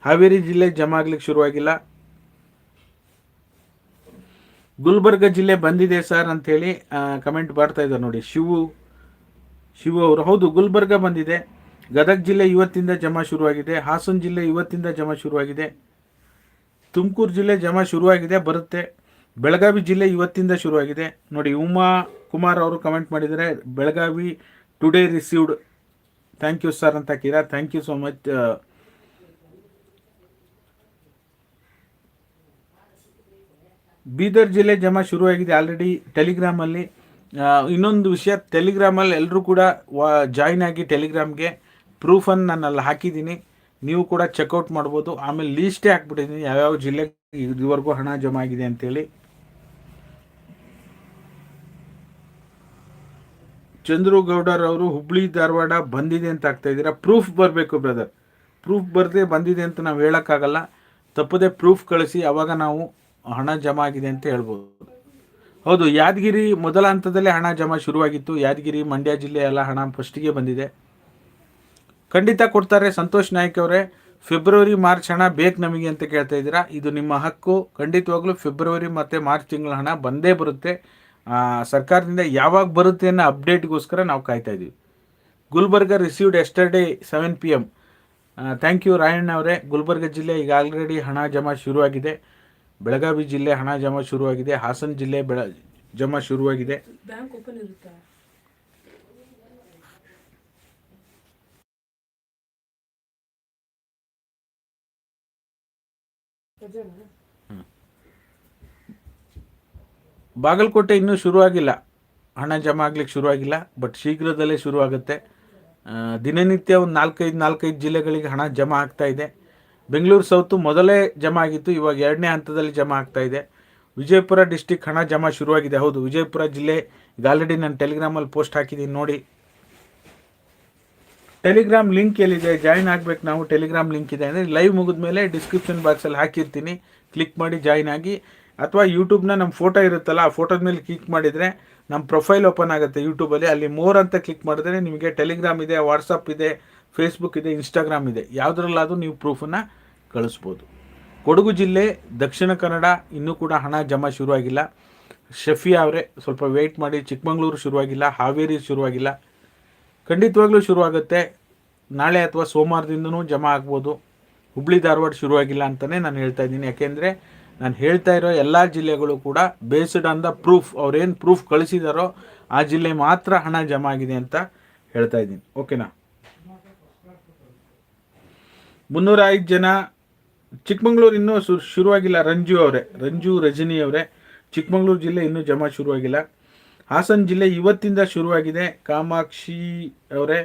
ಹಾವೇರಿ ಜಿಲ್ಲೆ ಜಮಾ ಆಗ್ಲಿಕ್ಕೆ ಶುರುವಾಗಿಲ್ಲ. ಗುಲ್ಬರ್ಗ ಜಿಲ್ಲೆ ಬಂದಿದೆ ಸರ್ ಅಂಥೇಳಿ ಕಮೆಂಟ್ ಬರ್ತಾ ಇದ್ದಾರೆ ನೋಡಿ. ಶಿವು ಶಿವು ಅವರು. ಹೌದು, ಗುಲ್ಬರ್ಗ ಬಂದಿದೆ. ಗದಗ ಜಿಲ್ಲೆ ಇವತ್ತಿಂದ ಜಮಾ ಶುರುವಾಗಿದೆ. ಹಾಸನ ಜಿಲ್ಲೆ ಇವತ್ತಿಂದ ಜಮಾ ಶುರುವಾಗಿದೆ. ತುಮಕೂರು ಜಿಲ್ಲೆ ಜಮಾ ಶುರುವಾಗಿದೆ, ಬರುತ್ತೆ. ಬೆಳಗಾವಿ ಜಿಲ್ಲೆ ಇವತ್ತಿಂದ ಶುರುವಾಗಿದೆ. ನೋಡಿ, ಉಮಾ ಕುಮಾರ್ ಅವರು ಕಮೆಂಟ್ ಮಾಡಿದರೆ Belagavi today received thank you sir ಅಂತ ಹಾಕಿರಾ thank you so much Bidar ಜಿಲ್ಲೆ ಜಮಾ ಶುರುವಾಗಿದೆ ಆಲ್ರೆಡಿ ಟೆಲಿಗ್ರಾಮಲ್ಲಿ ಇನ್ನೊಂದು ವಿಷಯ ಟೆಲಿಗ್ರಾಮಲ್ಲಿ ಎಲ್ಲರೂ ಕೂಡ, ವಾ ಜಾಯ್ನ್ ಆಗಿ ಟೆಲಿಗ್ರಾಮ್ಗೆ ಪ್ರೂಫನ್ನು ನಾನು ಅಲ್ಲಿ ಹಾಕಿದ್ದೀನಿ. ನೀವು ಕೂಡ ಚೆಕ್ಔಟ್ ಮಾಡ್ಬೋದು. ಆಮೇಲೆ ಲೀಸ್ಟೇ ಹಾಕ್ಬಿಟ್ಟಿದ್ದೀನಿ ಯಾವ್ಯಾವ ಜಿಲ್ಲೆ ಇದುವರೆಗೂ ಹಣ ಜಮಾ ಆಗಿದೆ ಅಂತೇಳಿ. ಚಂದ್ರು ಗೌಡರ್ ಅವರು ಹುಬ್ಳಿ, ಧಾರವಾಡ ಬಂದಿದೆ ಅಂತ ಆಗ್ತಾ ಇದ್ದೀರಾ? ಪ್ರೂಫ್ ಬರಬೇಕು ಬ್ರದರ್ ಪ್ರೂಫ್ ಬರದೆ ಬಂದಿದೆ ಅಂತ ನಾವು ಹೇಳೋಕ್ಕಾಗಲ್ಲ. ತಪ್ಪದೆ ಪ್ರೂಫ್ ಕಳಿಸಿ, ಅವಾಗ ನಾವು ಹಣ ಜಮಾ ಆಗಿದೆ ಅಂತ ಹೇಳ್ಬೋದು. ಹೌದು, ಯಾದಗಿರಿ ಮೊದಲ ಹಂತದಲ್ಲೇ ಹಣ ಜಮಾ ಶುರುವಾಗಿತ್ತು. ಯಾದಗಿರಿ, ಮಂಡ್ಯ ಜಿಲ್ಲೆ ಎಲ್ಲ ಹಣ ಫಸ್ಟಿಗೆ ಬಂದಿದೆ. ಖಂಡಿತ ಕೊಡ್ತಾರೆ. ಸಂತೋಷ್ ನಾಯ್ಕ್ ಅವರೇ, ಫೆಬ್ರವರಿ, ಮಾರ್ಚ್ ಹಣ ಬೇಕು ನಮಗೆ ಅಂತ ಕೇಳ್ತಾ ಇದ್ದೀರಾ. ಇದು ನಿಮ್ಮ ಹಕ್ಕು. ಖಂಡಿತವಾಗ್ಲೂ ಫೆಬ್ರವರಿ ಮತ್ತು ಮಾರ್ಚ್ ತಿಂಗಳ ಹಣ ಬಂದೇ ಬರುತ್ತೆ. ಸರ್ಕಾರದಿಂದ ಯಾವಾಗ ಬರುತ್ತೆ ಅನ್ನೋ ಅಪ್ಡೇಟ್ಗೋಸ್ಕರ ನಾವು ಕಾಯ್ತಾ ಇದ್ದೀವಿ Gulbarga received yesterday seven P M thank you Rayanna ಅವರೇ. ಗುಲ್ಬರ್ಗ ಜಿಲ್ಲೆ ಈಗ ಆಲ್ರೆಡಿ ಹಣ ಜಮಾ ಶುರುವಾಗಿದೆ. ಬೆಳಗಾವಿ ಜಿಲ್ಲೆ ಹಣ ಜಮಾ ಶುರುವಾಗಿದೆ. ಹಾಸನ ಜಿಲ್ಲೆ ಬೆಳ, ಜಮಾ ಶುರುವಾಗಿದೆ. ಬ್ಯಾಂಕ್ ಓಪನ್ ಇರುತ್ತಾ? ಬಾಗಲಕೋಟೆ ಇನ್ನೂ ಶುರುವಾಗಿಲ್ಲ. ಹಣ ಜಮಾ ಆಗ್ಲಿಕ್ಕೆ ಶುರುವಾಗಿಲ್ಲ ಬಟ್ ಶೀಘ್ರದಲ್ಲೇ ಶುರು ಆಗುತ್ತೆ ದಿನನಿತ್ಯ ಒಂದು ನಾಲ್ಕೈದು ನಾಲ್ಕೈದು ಜಿಲ್ಲೆಗಳಿಗೆ ಹಣ ಜಮಾ ಆಗ್ತಾ ಇದೆ. ಬೆಂಗಳೂರು ಸೌತು ಮೊದಲೇ ಜಮಾ ಆಗಿತ್ತು, ಇವಾಗ ಎರಡನೇ ಹಂತದಲ್ಲಿ ಜಮಾ ಆಗ್ತಾ ಇದೆ. ವಿಜಯಪುರ ಡಿಸ್ಟಿಕ್ ಹಣ ಜಮಾ ಶುರುವಾಗಿದೆ. ಹೌದು, ವಿಜಯಪುರ ಜಿಲ್ಲೆ, ಈಗ ಆಲ್ರೆಡಿ ನಾನು ಟೆಲಿಗ್ರಾಮಲ್ಲಿ ಪೋಸ್ಟ್ ಹಾಕಿದ್ದೀನಿ ನೋಡಿ. ಟೆಲಿಗ್ರಾಮ್ ಲಿಂಕ್ ಎಲ್ಲಿದೆ? ಜಾಯಿನ್ ಆಗ್ಬೇಕು ನಾವು. ಟೆಲಿಗ್ರಾಮ್ ಲಿಂಕ್ ಇದೆ ಅಂದರೆ ಲೈವ್ ಮುಗಿದ ಮೇಲೆ ಡಿಸ್ಕ್ರಿಪ್ಷನ್ ಬಾಕ್ಸಲ್ಲಿ ಹಾಕಿರ್ತೀನಿ. ಕ್ಲಿಕ್ ಮಾಡಿ ಜಾಯಿನ್ ಆಗಿ. ಅಥವಾ ಯೂಟ್ಯೂಬ್ನ ನಮ್ಮ ಫೋಟೋ ಇರುತ್ತಲ್ಲ, ಆ ಫೋಟೋದ ಮೇಲೆ ಕ್ಲಿಕ್ ಮಾಡಿದರೆ ನಮ್ಮ ಪ್ರೊಫೈಲ್ ಓಪನ್ ಆಗುತ್ತೆ ಯೂಟ್ಯೂಬಲ್ಲಿ ಅಲ್ಲಿ. ಮೋರ್ ಅಂತ ಕ್ಲಿಕ್ ಮಾಡಿದ್ರೆ ನಿಮಗೆ ಟೆಲಿಗ್ರಾಮ್ ಇದೆ ವಾಟ್ಸಪ್ ಇದೆ ಫೇಸ್ಬುಕ್ ಇದೆ ಇನ್ಸ್ಟಾಗ್ರಾಮ್ ಇದೆ. ಯಾವುದ್ರಲ್ಲಾದರೂ ನೀವು ಪ್ರೂಫನ್ನು ಕಳಿಸ್ಬೋದು. ಕೊಡಗು ಜಿಲ್ಲೆ, ದಕ್ಷಿಣ ಕನ್ನಡ, ಇನ್ನೂ ಕೂಡ ಹಣ ಜಮಾ ಶುರುವಾಗಿಲ್ಲ. ಶಫಿಯಾ ಅವರೇ ಸ್ವಲ್ಪ ವೆಯ್ಟ್ ಮಾಡಿ. ಚಿಕ್ಕಮಂಗ್ಳೂರು ಶುರುವಾಗಿಲ್ಲ, ಹಾವೇರಿ ಶುರುವಾಗಿಲ್ಲ. ಖಂಡಿತವಾಗ್ಲೂ ಶುರುವಾಗುತ್ತೆ. ನಾಳೆ ಅಥವಾ ಸೋಮವಾರದಿಂದನೂ ಜಮಾ ಆಗ್ಬೋದು. ಹುಬ್ಳಿ ಧಾರವಾಡ ಶುರುವಾಗಿಲ್ಲ ಅಂತಲೇ ನಾನು ಹೇಳ್ತಾ ಇದ್ದೀನಿ. ಯಾಕೆಂದರೆ ನಾನು ಹೇಳ್ತಾ ಇರೋ ಎಲ್ಲ ಜಿಲ್ಲೆಗಳು ಕೂಡ ಬೇಸ್ಡ್ ಆನ್ ದ ಪ್ರೂಫ್ ಅವ್ರೇನು ಪ್ರೂಫ್ ಕಳಿಸಿದಾರೋ ಆ ಜಿಲ್ಲೆ ಮಾತ್ರ ಹಣ ಜಮಾ ಆಗಿದೆ ಅಂತ ಹೇಳ್ತಾ ಇದ್ದೀನಿ. ಓಕೆನಾ ಮುನ್ನೂರ ಐದು ಜನ ಚಿಕ್ಕಮಂಗ್ಳೂರು ಇನ್ನೂ ಶುರುವಾಗಿಲ್ಲ. ರಂಜು ಅವರೇ, ರಂಜು ರಜನಿ ಅವರೇ. ಚಿಕ್ಕಮಂಗ್ಳೂರು ಜಿಲ್ಲೆ ಇನ್ನೂ ಜಮಾ ಶುರುವಾಗಿಲ್ಲ. ಹಾಸನ ಜಿಲ್ಲೆ ಇವತ್ತಿಂದ ಶುರುವಾಗಿದೆ. ಕಾಮಾಕ್ಷಿ ಅವರೇ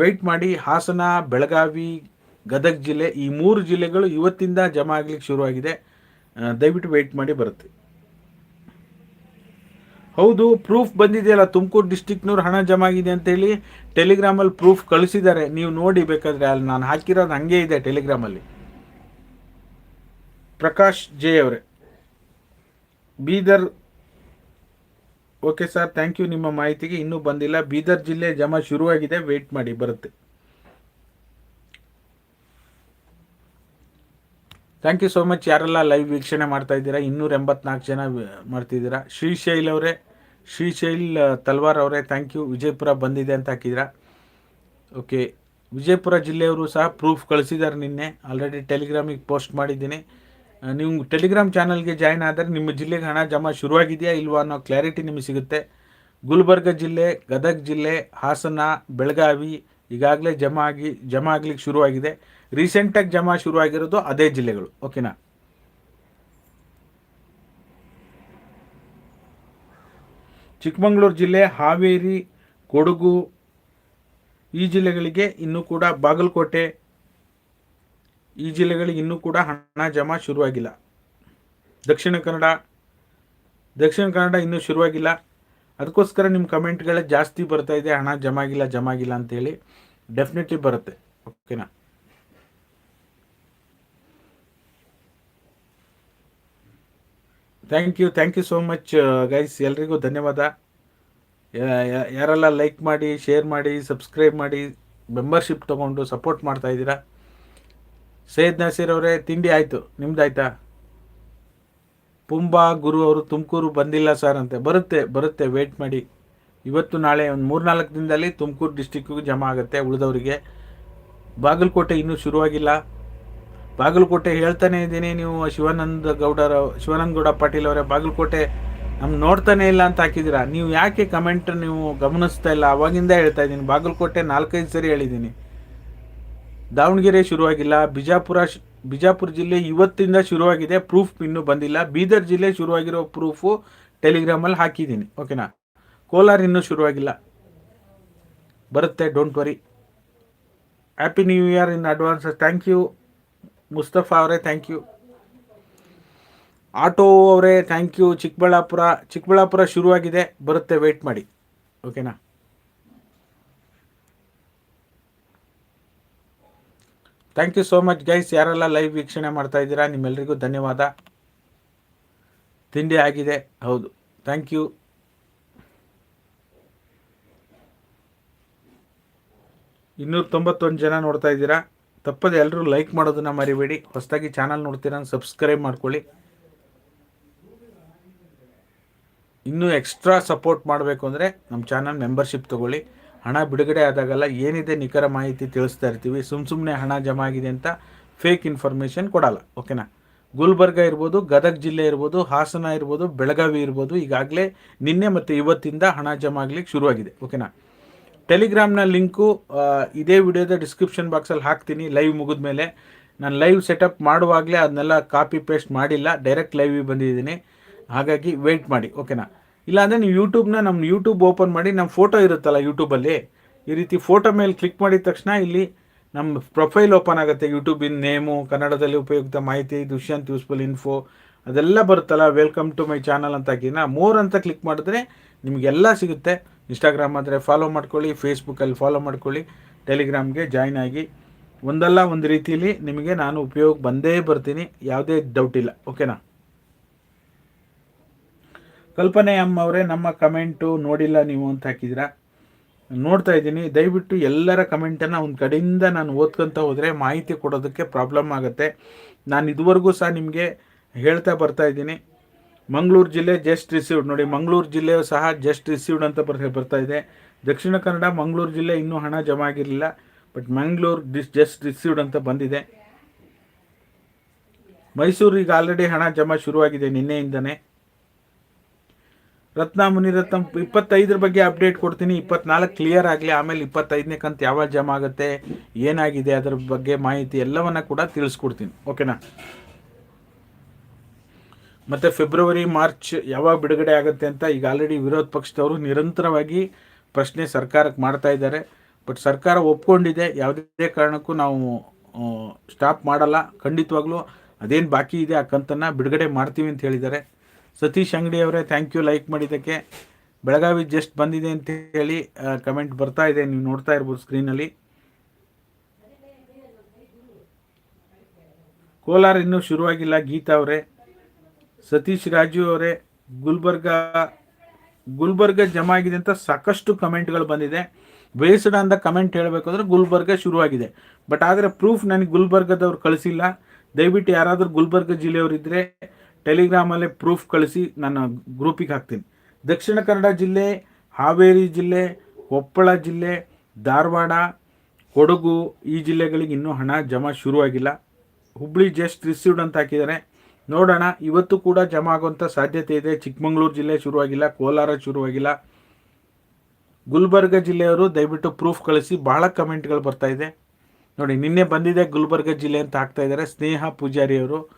ವೆಯ್ಟ್ ಮಾಡಿ ಹಾಸನ, ಬೆಳಗಾವಿ, ಗದಗ ಜಿಲ್ಲೆ, ಈ ಮೂರು ಜಿಲ್ಲೆಗಳು ಇವತ್ತಿಂದ ಜಮಾ ಆಗ್ಲಿಕ್ಕೆ ಶುರುವಾಗಿದೆ. ದಯವಿಟ್ಟು ವೆಯ್ಟ್ ಮಾಡಿ ಬರುತ್ತೆ. ಹೌದು ಪ್ರೂಫ್ ಬಂದಿದೆಯಲ್ಲ, ತುಮಕೂರು ಡಿಸ್ಟಿಕ್ನವ್ರು ಹಣ ಜಮಾ ಆಗಿದೆ ಅಂತೇಳಿ ಟೆಲಿಗ್ರಾಮಲ್ಲಿ ಪ್ರೂಫ್ ಕಳಿಸಿದ್ದಾರೆ. ನೀವು ನೋಡಿ ಬೇಕಾದರೆ ಅಲ್ಲಿ ನಾನು ಹಾಕಿರೋದು ಹಂಗೆ ಇದೆ ಟೆಲಿಗ್ರಾಮಲ್ಲಿ ಪ್ರಕಾಶ್ ಜೆ ಅವರೇ, Bidar okay sir thank you ನಿಮ್ಮ ಮಾಹಿತಿಗೆ ಇನ್ನೂ ಬಂದಿಲ್ಲ. ಬೀದರ್ ಜಿಲ್ಲೆ ಜಮಾ ಶುರುವಾಗಿದೆ. ವೇಟ್ ಮಾಡಿ. ಬರುತ್ತೆ. ಥ್ಯಾಂಕ್ ಯು ಸೋ ಮಚ್ ಯಾರೆಲ್ಲ ಲೈವ್ ವೀಕ್ಷಣೆ ಮಾಡ್ತಾ ಇದ್ದೀರಾ? ಇನ್ನೂರ ಎಂಬತ್ನಾಲ್ಕು ಜನ ಮಾಡ್ತಿದ್ದೀರಾ? ಶ್ರೀಶೈಲ್ ಅವರೇ. ಶ್ರೀಶೈಲ್ ತಲ್ವಾರ್ ಅವರೇ. ಥ್ಯಾಂಕ್ ಯು ವಿಜಯಪುರ ಬಂದಿದೆ ಅಂತ ಹಾಕಿದ್ದೀರಾ? ಓಕೆ ವಿಜಯಪುರ ಜಿಲ್ಲೆಯವರು ಸಹ ಪ್ರೂಫ್ ಕಳಿಸಿದ್ದಾರೆ ನಿನ್ನೆ. ಆಲ್ರೆಡಿ ಟೆಲಿಗ್ರಾಮಿಗೆ ಪೋಸ್ಟ್ ಮಾಡಿದ್ದೀನಿ. ನೀವು ಟೆಲಿಗ್ರಾಮ್ ಚಾನಲ್ಗೆ ಜಾಯ್ನ್ ಆದರೆ ನಿಮ್ಮ ಜಿಲ್ಲೆಗೆ ಹಣ ಜಮಾ ಶುರುವಾಗಿದೆಯಾ ಇಲ್ವಾ ಅನ್ನೋ ಕ್ಲಾರಿಟಿ ನಿಮಗೆ ಸಿಗುತ್ತೆ. ಗುಲ್ಬರ್ಗ ಜಿಲ್ಲೆ, ಗದಗ ಜಿಲ್ಲೆ, ಹಾಸನ, ಬೆಳಗಾವಿ ಈಗಾಗಲೇ ಜಮಾ ಆಗಿ, ಜಮಾ ಆಗ್ಲಿಕ್ಕೆ ಶುರುವಾಗಿದೆ. ರೀಸೆಂಟಾಗಿ ಜಮಾ ಶುರುವಾಗಿರೋದು ಅದೇ ಜಿಲ್ಲೆಗಳು. ಓಕೆನಾ ಚಿಕ್ಕಮಗಳೂರು ಜಿಲ್ಲೆ, ಹಾವೇರಿ, ಕೊಡಗು ಈ ಜಿಲ್ಲೆಗಳಿಗೆ ಇನ್ನೂ ಕೂಡ ಬಾಗಲಕೋಟೆ ಈ ಜಿಲ್ಲೆಗಳಿಗೆ ಇನ್ನೂ ಕೂಡ ಹಣ ಜಮಾ ಶುರುವಾಗಿಲ್ಲ. ದಕ್ಷಿಣ ಕನ್ನಡ ದಕ್ಷಿಣ ಕನ್ನಡ ಇನ್ನೂ ಶುರುವಾಗಿಲ್ಲ. ಅದಕ್ಕೋಸ್ಕರ ನಿಮ್ಮ ಕಮೆಂಟ್ಗಳೇ ಜಾಸ್ತಿ ಬರ್ತಾ ಇದೆ. ಹಣ ಜಮಾ ಆಗಿಲ್ಲ ಜಮಾ ಆಗಿಲ್ಲ ಅಂತೇಳಿ ಡೆಫಿನೆಟ್ಲಿ ಬರುತ್ತೆ ಓಕೆನಾ thank you thank you so much guys ಎಲ್ರಿಗೂ ಧನ್ಯವಾದ. ಯಾರೆಲ್ಲ ಲೈಕ್ ಮಾಡಿ ಶೇರ್ ಮಾಡಿ ಸಬ್ಸ್ಕ್ರೈಬ್ ಮಾಡಿ ಮೆಂಬರ್ಶಿಪ್ ತೊಗೊಂಡು ಸಪೋರ್ಟ್ ಮಾಡ್ತಾ ಇದ್ದೀರಾ? ಸೈಯದ್ ನಸೀರ್ ಅವರೇ, ತಿಂಡಿ ಆಯಿತು. ನಿಮ್ದಾಯ್ತಾ ಪುಂಬಾ ಗುರು ಅವರು ತುಮಕೂರು ಬಂದಿಲ್ಲ ಸರ್ ಅಂತೆ. ಬರುತ್ತೆ ಬರುತ್ತೆ ವೇಟ್ ಮಾಡಿ. ಇವತ್ತು ನಾಳೆ ಒಂದು ಮೂರ್ನಾಲ್ಕು ದಿನದಲ್ಲಿ ತುಮಕೂರು ಡಿಸ್ಟಿಕ್ಕಿಗೂ ಜಮಾ ಆಗುತ್ತೆ ಉಳಿದವರಿಗೆ. ಬಾಗಲಕೋಟೆ ಇನ್ನೂ ಶುರುವಾಗಿಲ್ಲ. ಬಾಗಲಕೋಟೆ ಹೇಳ್ತಾನೆ ಇದ್ದೀನಿ ನೀವು ಶಿವಾನಂದ ಗೌಡರ ಶಿವಾನಂದ ಗೌಡ ಪಾಟೀಲ್ ಅವರೇ, ಬಾಗಲಕೋಟೆ ನಮ್ಮ ನೋಡ್ತಾನೆ ಇಲ್ಲ ಅಂತ ಹಾಕಿದ್ದೀರಾ? ನೀವು ಯಾಕೆ ಕಮೆಂಟ್ ನೀವು ಗಮನಿಸ್ತಾ ಇಲ್ಲ? ಅವಾಗಿಂದ ಹೇಳ್ತಾ ಇದ್ದೀನಿ. ಬಾಗಲಕೋಟೆ ನಾಲ್ಕೈದು ಸರಿ ಹೇಳಿದ್ದೀನಿ. ದಾವಣಗೆರೆ ಶುರುವಾಗಿಲ್ಲ, ಬಿಜಾಪುರ ಬಿಜಾಪುರ ಜಿಲ್ಲೆ ಇವತ್ತಿಂದ ಶುರುವಾಗಿದೆ ಪ್ರೂಫ್ ಇನ್ನೂ ಬಂದಿಲ್ಲ. ಬೀದರ್ ಜಿಲ್ಲೆ ಶುರುವಾಗಿರೋ ಪ್ರೂಫು ಟೆಲಿಗ್ರಾಮಲ್ಲಿ ಹಾಕಿದ್ದೀನಿ ಓಕೆನಾ ಕೋಲಾರ ಇನ್ನೂ ಶುರುವಾಗಿಲ್ಲ. ಬರುತ್ತೆ don't worry happy new year in advance thank you Mustafa ಅವರೇ ಥ್ಯಾಂಕ್ ಯು ಆಟೋ ಅವರೇ ಥ್ಯಾಂಕ್ ಯು ಚಿಕ್ಕಬಳ್ಳಾಪುರ ಚಿಕ್ಕಬಳ್ಳಾಪುರ ಶುರುವಾಗಿದೆ, ಬರುತ್ತೆ ವೆಯ್ಟ್ ಮಾಡಿ ಓಕೆನಾ thank you so much guys ಯಾರೆಲ್ಲ ಲೈವ್ ವೀಕ್ಷಣೆ ಮಾಡ್ತಾ ಇದ್ದೀರಾ ನಿಮ್ಮೆಲ್ಲರಿಗೂ ಧನ್ಯವಾದ. ತಿಂಡಿ ಆಗಿದೆ. ಹೌದು. ಥ್ಯಾಂಕ್ ಯು ಇನ್ನೂರ ತೊಂಬತ್ತೊಂದು ಜನ ನೋಡ್ತಾ ಇದ್ದೀರಾ. ತಪ್ಪದೆ ಎಲ್ಲರೂ ಲೈಕ್ ಮಾಡೋದನ್ನ ಮರಿಬೇಡಿ. ಹೊಸದಾಗಿ ಚಾನಲ್ ನೋಡ್ತೀರಾ ಸಬ್ಸ್ಕ್ರೈಬ್ ಮಾಡ್ಕೊಳ್ಳಿ. ಇನ್ನೂ ಎಕ್ಸ್ಟ್ರಾ ಸಪೋರ್ಟ್ ಮಾಡಬೇಕು ಅಂದರೆ ನಮ್ಮ ಚಾನಲ್ ಮೆಂಬರ್ಶಿಪ್ ತೊಗೊಳ್ಳಿ. ಹಣ ಬಿಡುಗಡೆ ಆದಾಗಲ್ಲ ಏನಿದೆ ನಿಖರ ಮಾಹಿತಿ ತಿಳಿಸ್ತಾ ಇರ್ತೀವಿ. ಸುಮ್ಮ ಸುಮ್ಮನೆ ಹಣ ಜಮಾ ಆಗಿದೆ ಅಂತ ಫೇಕ್ ಇನ್ಫಾರ್ಮೇಷನ್ ಕೊಡಲ್ಲ ಓಕೆನಾ ಗುಲ್ಬರ್ಗ ಇರ್ಬೋದು, ಗದಗ ಜಿಲ್ಲೆ ಇರ್ಬೋದು, ಹಾಸನ ಇರ್ಬೋದು, ಬೆಳಗಾವಿ ಇರ್ಬೋದು, ಈಗಾಗಲೇ ನಿನ್ನೆ ಮತ್ತು ಇವತ್ತಿಂದ ಹಣ ಜಮಾ ಆಗ್ಲಿಕ್ಕೆ ಶುರುವಾಗಿದೆ ಓಕೆನಾ ಟೆಲಿಗ್ರಾಮ್ನ ಲಿಂಕು ಇದೇ ವಿಡಿಯೋದ ಡಿಸ್ಕ್ರಿಪ್ಷನ್ ಬಾಕ್ಸಲ್ಲಿ ಹಾಕ್ತೀನಿ ಲೈವ್ ಮುಗಿದ ಮೇಲೆ. ನಾನು ಲೈವ್ ಸೆಟಪ್ ಮಾಡುವಾಗಲೇ ಅದನ್ನೆಲ್ಲ ಕಾಪಿ ಪೇಸ್ಟ್ ಮಾಡಿಲ್ಲ ಡೈರೆಕ್ಟ್ ಲೈವಿಗೆ ಬಂದಿದ್ದೀನಿ. ಹಾಗಾಗಿ ವೆಯ್ಟ್ ಮಾಡಿ ಓಕೆನಾ ಇಲ್ಲಾಂದರೆ ನೀವು ಯೂಟ್ಯೂಬ್ನ ನಮ್ಮ ಯೂಟ್ಯೂಬ್ ಓಪನ್ ಮಾಡಿ ನಮ್ಮ ಫೋಟೋ ಇರುತ್ತಲ್ಲ ಯೂಟ್ಯೂಬಲ್ಲಿ ಈ ರೀತಿ ಫೋಟೋ ಮೇಲೆ ಕ್ಲಿಕ್ ಮಾಡಿದ ತಕ್ಷಣ ಇಲ್ಲಿ ನಮ್ಮ ಪ್ರೊಫೈಲ್ ಓಪನ್ ಆಗುತ್ತೆ. ಯೂಟ್ಯೂಬಿನ ನೇಮು ಕನ್ನಡದಲ್ಲಿ ಉಪಯುಕ್ತ ಮಾಹಿತಿ, ದುಷ್ಯಂತ್ ಯೂಸ್ಫುಲ್ ಇನ್ಫೋ ಅದೆಲ್ಲ ಬರುತ್ತಲ್ಲ. ವೆಲ್ಕಮ್ ಟು ಮೈ ಚಾನಲ್ ಅಂತ ಮೋರ್ ಅಂತ ಕ್ಲಿಕ್ ಮಾಡಿದ್ರೆ ನಿಮಗೆಲ್ಲ ಸಿಗುತ್ತೆ. ಇನ್ಸ್ಟಾಗ್ರಾಮ್ ಆದರೆ ಫಾಲೋ ಮಾಡ್ಕೊಳ್ಳಿ ಫೇಸ್ಬುಕ್ಕಲ್ಲಿ ಫಾಲೋ ಮಾಡ್ಕೊಳ್ಳಿ ಟೆಲಿಗ್ರಾಮ್ಗೆ ಜಾಯ್ನ್ ಆಗಿ. ಒಂದಲ್ಲ ಒಂದು ರೀತಿಯಲ್ಲಿ ನಿಮಗೆ ನಾನು ಉಪಯೋಗ ಬಂದೇ ಬರ್ತೀನಿ. ಯಾವುದೇ ಡೌಟ್ ಇಲ್ಲ. ಓಕೆನಾ ಕಲ್ಪನೆ ಅಮ್ಮ ಅವರೇ, ನಮ್ಮ ಕಮೆಂಟು ನೋಡಿಲ್ಲ ನೀವು ಅಂತ ಹಾಕಿದ್ದೀರಾ? ನೋಡ್ತಾ ಇದ್ದೀನಿ. ದಯವಿಟ್ಟು ಎಲ್ಲರ ಕಮೆಂಟನ್ನು ಒಂದು ಕಡೆಯಿಂದ ನಾನು ಓದ್ಕೊತ ಹೋದರೆ ಮಾಹಿತಿ ಕೊಡೋದಕ್ಕೆ ಪ್ರಾಬ್ಲಮ್ ಆಗುತ್ತೆ. ನಾನು ಇದುವರೆಗೂ ಸಹ ನಿಮಗೆ ಹೇಳ್ತಾ ಬರ್ತಾ ಇದ್ದೀನಿ. ಮಂಗಳೂರು ಜಿಲ್ಲೆ ಜಸ್ಟ್ ರಿಸೀವ್ಡ್ ನೋಡಿ, ಮಂಗಳೂರು ಜಿಲ್ಲೆಯು ಸಹ ಜಸ್ಟ್ ರಿಸೀವ್ಡ್ ಅಂತ ಬರ್ ಬರ್ತಾ ಇದೆ. ದಕ್ಷಿಣ ಕನ್ನಡ, ಮಂಗಳೂರು ಜಿಲ್ಲೆ ಇನ್ನೂ ಹಣ ಜಮಾ ಆಗಿರಲಿಲ್ಲ. ಬಟ್ ಮಂಗಳೂರು ಡಿಸ್ ಜಸ್ಟ್ ರಿಸೀವ್ಡ್ ಅಂತ ಬಂದಿದೆ. ಮೈಸೂರು ಈಗ ಆಲ್ರೆಡಿ ಹಣ ಜಮಾ ಶುರುವಾಗಿದೆ ನಿನ್ನೆಯಿಂದನೇ. ರತ್ನ ಮುನಿರತ್ನ ಇಪ್ಪತ್ತೈದರ ಬಗ್ಗೆ ಅಪ್ಡೇಟ್ ಕೊಡ್ತೀನಿ. ಇಪ್ಪತ್ನಾಲ್ಕು ಕ್ಲಿಯರ್ ಆಗಲಿ, ಆಮೇಲೆ ಇಪ್ಪತ್ತೈದನೇ ಕಂತು ಯಾವಾಗ ಜಮಾ ಆಗುತ್ತೆ, ಏನಾಗಿದೆ ಅದರ ಬಗ್ಗೆ ಮಾಹಿತಿ ಎಲ್ಲವನ್ನ ಕೂಡ ತಿಳಿಸ್ಕೊಡ್ತೀನಿ. ಓಕೆನಾ ಮತ್ತು ಫೆಬ್ರವರಿ ಮಾರ್ಚ್ ಯಾವಾಗ ಬಿಡುಗಡೆ ಆಗುತ್ತೆ ಅಂತ ಈಗ ಆಲ್ರೆಡಿ ವಿರೋಧ ಪಕ್ಷದವರು ನಿರಂತರವಾಗಿ ಪ್ರಶ್ನೆ ಸರ್ಕಾರಕ್ಕೆ ಮಾಡ್ತಾ ಇದ್ದಾರೆ. ಬಟ್ ಸರ್ಕಾರ ಒಪ್ಕೊಂಡಿದೆ, ಯಾವುದೇ ಕಾರಣಕ್ಕೂ ನಾವು ಸ್ಟಾಪ್ ಮಾಡಲ್ಲ. ಖಂಡಿತವಾಗ್ಲೂ ಅದೇನು ಬಾಕಿ ಇದೆ ಆ ಕಂತನ್ನು ಬಿಡುಗಡೆ ಮಾಡ್ತೀವಿ ಅಂತ ಹೇಳಿದ್ದಾರೆ. ಸತೀಶ್ ಅಂಗಡಿ ಅವರೇ ಥ್ಯಾಂಕ್ ಯು ಲೈಕ್ ಮಾಡಿದ್ದಕ್ಕೆ. ಬೆಳಗಾವಿ ಜಸ್ಟ್ ಬಂದಿದೆ ಅಂತ ಹೇಳಿ ಕಮೆಂಟ್ ಬರ್ತಾ ಇದೆ, ನೀವು ನೋಡ್ತಾ ಇರ್ಬೋದು ಸ್ಕ್ರೀನಲ್ಲಿ ಕೋಲಾರ ಇನ್ನೂ ಶುರುವಾಗಿಲ್ಲ, ಗೀತಾ ಅವರೇ. ಸತೀಶ್ ರಾಜು ಅವರೇ, ಗುಲ್ಬರ್ಗ ಗುಲ್ಬರ್ಗ ಜಮಾ ಆಗಿದೆ ಅಂತ ಸಾಕಷ್ಟು ಕಮೆಂಟ್ಗಳು ಬಂದಿದೆ. ಬೇಸ್ಡ್ ಅಂತ ಕಮೆಂಟ್ ಹೇಳಬೇಕು ಅಂದರೆ ಗುಲ್ಬರ್ಗ ಶುರುವಾಗಿದೆ. ಬಟ್ ಆದರೆ ಪ್ರೂಫ್ ನನಗೆ ಗುಲ್ಬರ್ಗದವ್ರು ಕಳಿಸಿಲ್ಲ. ದಯವಿಟ್ಟು ಯಾರಾದರೂ ಗುಲ್ಬರ್ಗ ಜಿಲ್ಲೆಯವರಿದ್ದರೆ ಟೆಲಿಗ್ರಾಮಲ್ಲೇ ಪ್ರೂಫ್ ಕಳಿಸಿ ನಾನು ಗ್ರೂಪಿಗೆ ಹಾಕ್ತೀನಿ. ದಕ್ಷಿಣ ಕನ್ನಡ ಜಿಲ್ಲೆ ಹಾವೇರಿ ಜಿಲ್ಲೆ ಕೊಪ್ಪಳ ಜಿಲ್ಲೆ ಧಾರವಾಡ ಕೊಡಗು ಈ ಜಿಲ್ಲೆಗಳಿಗೆ ಇನ್ನೂ ಹಣ ಜಮಾ ಶುರುವಾಗಿಲ್ಲ. ಹುಬ್ಳಿ ಜಸ್ಟ್ ರಿಸೀವ್ಡ್ ಅಂತ ಹಾಕಿದ್ದಾರೆ. ನೋಡೋಣ ಇವತ್ತು ಕೂಡ ಜಮಾ ಆಗುವಂಥ ಸಾಧ್ಯತೆ ಇದೆ. ಚಿಕ್ಕಮಗಳೂರು ಜಿಲ್ಲೆ ಶುರುವಾಗಿಲ್ಲ ಕೋಲಾರ ಶುರುವಾಗಿಲ್ಲ. ಗುಲ್ಬರ್ಗ ಜಿಲ್ಲೆಯವರು ದಯವಿಟ್ಟು ಪ್ರೂಫ್ ಕಳಿಸಿ ಬಹಳ ಕಮೆಂಟ್ಗಳು ಬರ್ತಾ ಇದೆ. ನೋಡಿ ನಿನ್ನೆ ಬಂದಿದೆ ಗುಲ್ಬರ್ಗ ಜಿಲ್ಲೆ ಅಂತ ಹಾಕ್ತಾ ಇದ್ದಾರೆ. ಸ್ನೇಹ ಪೂಜಾರಿ ಅವರು ಅಹ್,